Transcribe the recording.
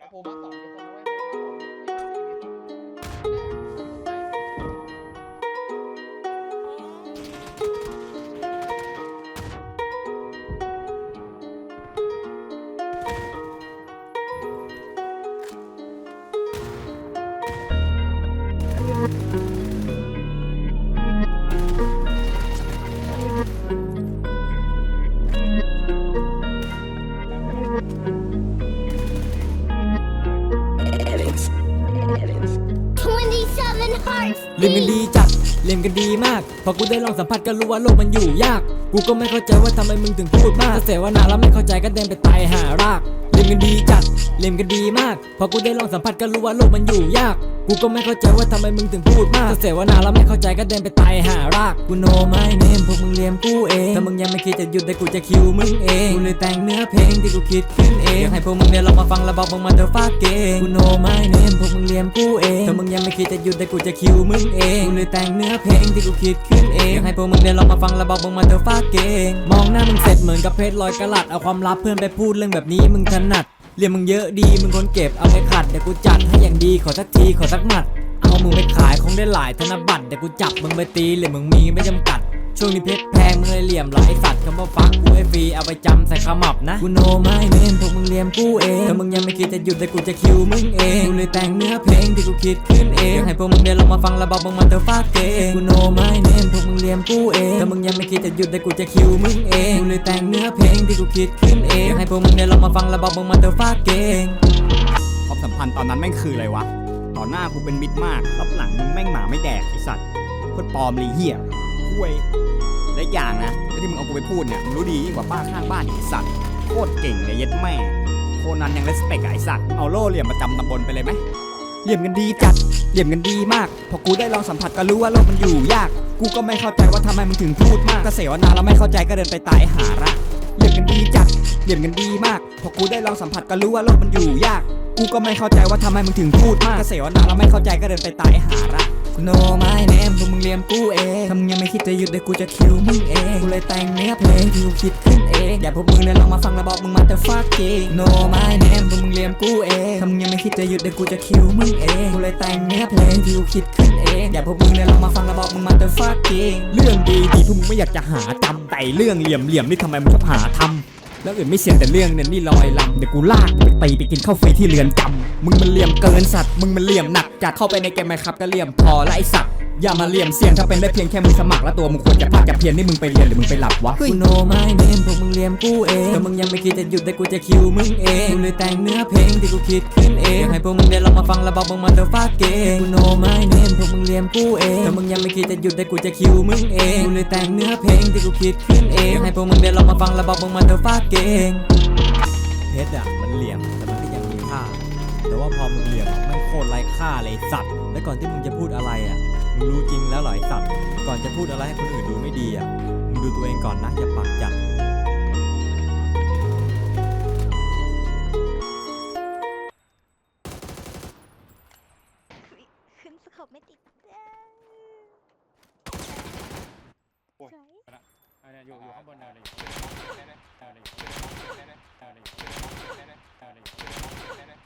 แล้วโผล่มาสองคนนะเว้ย ลิมินดีจัด เล่นกันดีมาก พอกูได้ลองสัมผัสก็รู้ว่าโลกมันอยู่ยาก กูก็ไม่เข้าใจว่าทำไมมึงถึงพูดมากถ้าเสวนาแล้วไม่เข้าใจก็เดินไปตายหาราก เล่นกันดีจัด เล่นกันดีมาก พอกูได้ลองสัมผัสก็รู้ว่าโลกมันอยู่ยาก กูก็ไม่เข้าใจว่าทำไมมึงถึงพูดมากถ้าเสวนาแล้วไม่เข้าใจก็เดินไปตายหาราก กูโนไม่เนมพวกมึงเลียมกูเอง ถ้ามึงยังไม่คิดจะหยุดแต่กูจะคิวมึงเอง กูเลยแต่งเนื้อเพลงที่กูคิดขึ้นเองอยากให้พวกมึงเนี่ยลองมาฟังแล้วบอกมึงมาเถอะฟาเกงกูโนไม่เนมพวกมึงเลียมกูเอง ถ้ามึงยังไม่คิดจะหยุดแต่กูจะคิวมึงเอง กูเลยแต่งเนื้อเพลงที่กูคิดขึ้นเองอยากให้พวกมึงเนี่ยลองมาฟังแล้วบอกมึงมาเถอะฟาเกงมองหน้ามึงเสร็จเหมือนกับเพชรลอยกระลัดเอาความลับเพื่อนไปพูดเรื่องแบบนี้มึงถนัดเรียนมึงเยอะดีมึงคนเก็บเอาไปขัดเดี๋ยวกูจัดให้อย่างดีขอสักทีขอสักหมัดเอามึงไปขายคงได้หลายธนบัตรเดี๋ยวกูจับมึงไปตีเหรียญมึงมีไม่จำกัด ช่วงนี้เพชรแพงมึงเลยเหลี่ยมหลายสัตว ว่าฟักกูให้ฟรีเอาไปจำใส่ขมับนะ กูโนไม่เน้นพวกมึงเลียมกูเองถ้ามึงยังไม่คิดจะหยุดแต่กูจะคิวมึงเองกูเลยแต่งเนื้อเพลงที่กูคิดขึ้นเองอยากให้พวกมึงเดินลงมาฟังแล้วบอกมึงมันเถอะฟาเกงกูโนไม่เน้นพวกมึงเลียมกูเองถ้ามึงยังไม่คิดจะหยุดแต่กูจะคิวมึงเองกูเลยแต่งเนื้อเพลงที่กูคิดขึ้นเองอยากให้พวกมึงเดินลงมาฟังแล้วบอกมึงมันเถอะฟาเกงความสัมพันธ์ตอนนั้นแม่งคืออะไรวะต่อหน้ากูเป็นมิตรมากรับหลังมึงแม่งหมาไม่แดกไอสัตว์โคตรปลอมลยเหี้ยห่วย และอย่างนะที่มึงเอากูไปพูดเนี่ยมึงรู้ดียิ่งกว่าป้าข้างบ้านอีกไอ้สัตว์โคตรเก่งเลยเย็ดแม่ โคนันยังเลสเปกไอสัตว์เอาโล่เหลี่ยมประจำตำบลไปเลยไหมเหลี่ยมกันดีจัดเหลี่ยมกันดีมาก พอกูได้ลองสัมผัสก็รู้ว่าโลกมันอยู่ยาก กูก็ไม่เข้าใจว่าทำไมมึงถึงพูดมากก็เสวนาแล้วไม่เข้าใจก็เดินไปตายหาระเหลี่ยมกันดีจัดเหลี่ยมกันดีมาก พอกูได้ลองสัมผัสก็รู้ว่าโลกมันอยู่ยาก กูก็ไม่เข้าใจว่าทำไมมึงถึงพูดมากก็เสวนาแล้วไม่เข้าใจก็เดินไปตายหาระโนไม่เนมพวกมึงเลียมกูเอง ดจะหยุดเดี๋ยวกูจะคิวมึงเองกูเลยแต่งเนื้อเพลงที่กูคิดขึ้นเองอย่าพวกมึงเนี่ยลองมาฟังแล้วบอกมึงมาแต่ฟาเกงโนไม่เนมพวกมึงเลียมกูเองถ้ามึงยังไม่คิดจะหยุดเดี๋ยวกูจะคิวมึงเองกูเลยแต่งเนื้อเพลงที่กูคิดขึ้นเองอย่าพวกมึงเนี่ยลองมาฟังแล้วบอกมึงมาแต่ฟาเกงเรื่องดีดีพวกมึงไม่อยากจะหาจำแต่เรื่องเหลี่ยมเหลี่ยมนี่ทำไมมึงชอบหาทำแล้วอื่นไม่เสียงแต่เรื่องเนี่ยนี่ลอยลำเดี๋ยวกูลากไปตีไปกินข้าวฟรีที่เรือนจำมึงมันเหลี่ยมเกินสัตว์ มึงมันเหลี่ยมหนักจัดเข้าไปในเกมไหมครับก็เหลี่ยมพอและไอสัตว์ อย่ามาเหลี่ยมเสียงถ้าเป็นได้เพียงแค่มึงสมัครแล้วตัวมึงควรจะพากจะเพียนนี่มึงไปเรียนหรือมึงไปหลับวะกูโนไม่เนมพวกมึงเลียมกูเองถ้ามึงยังไม่คิดจะหยุดแต่กูจะคิวมึงเองกูเลยแต่งเนื้อเพลงที่กูคิดขึ้นเองอยากให้พวกมึงได้ลองมาฟังแล้วบอกมึงมาเถอะฟาเกงกูโนไม่เนมพวกมึงเลียมกูเองถ้ามึงยังไม่คิดจะหยุดแต่กูจะคิวมึงเองกูเลยแต่งเนื้อเพลงที่กูคิดขึ้นเองอยากให้พวกมึงได้ลองมาฟังแล้วบอกมึงมาเถอะฟาเกงเพชรอะมันเหลี่ยมแต่มันก็ยังมีค่าแต่ว่าพอมึงเหลี่ยมอะมันโคตรไร้ค่าเลยสัตว์ และก่อนที่มึงจะพูดอะไรอะ มึงรู้จริงแล้วหรอไอสัตว์ ก่อนจะพูดอะไรให้คนอื่นดูไม่ดีอะ มึงดูตัวเองก่อนนะอย่าปากจัด ขึ้นสกบไม่ติดเด้อโอ้ย สวยอันเนี้ยอยู่อยู่ข้างบนเนินเลยอยู่เนินเลยอยู่เนินเลยอยู่เนินเลย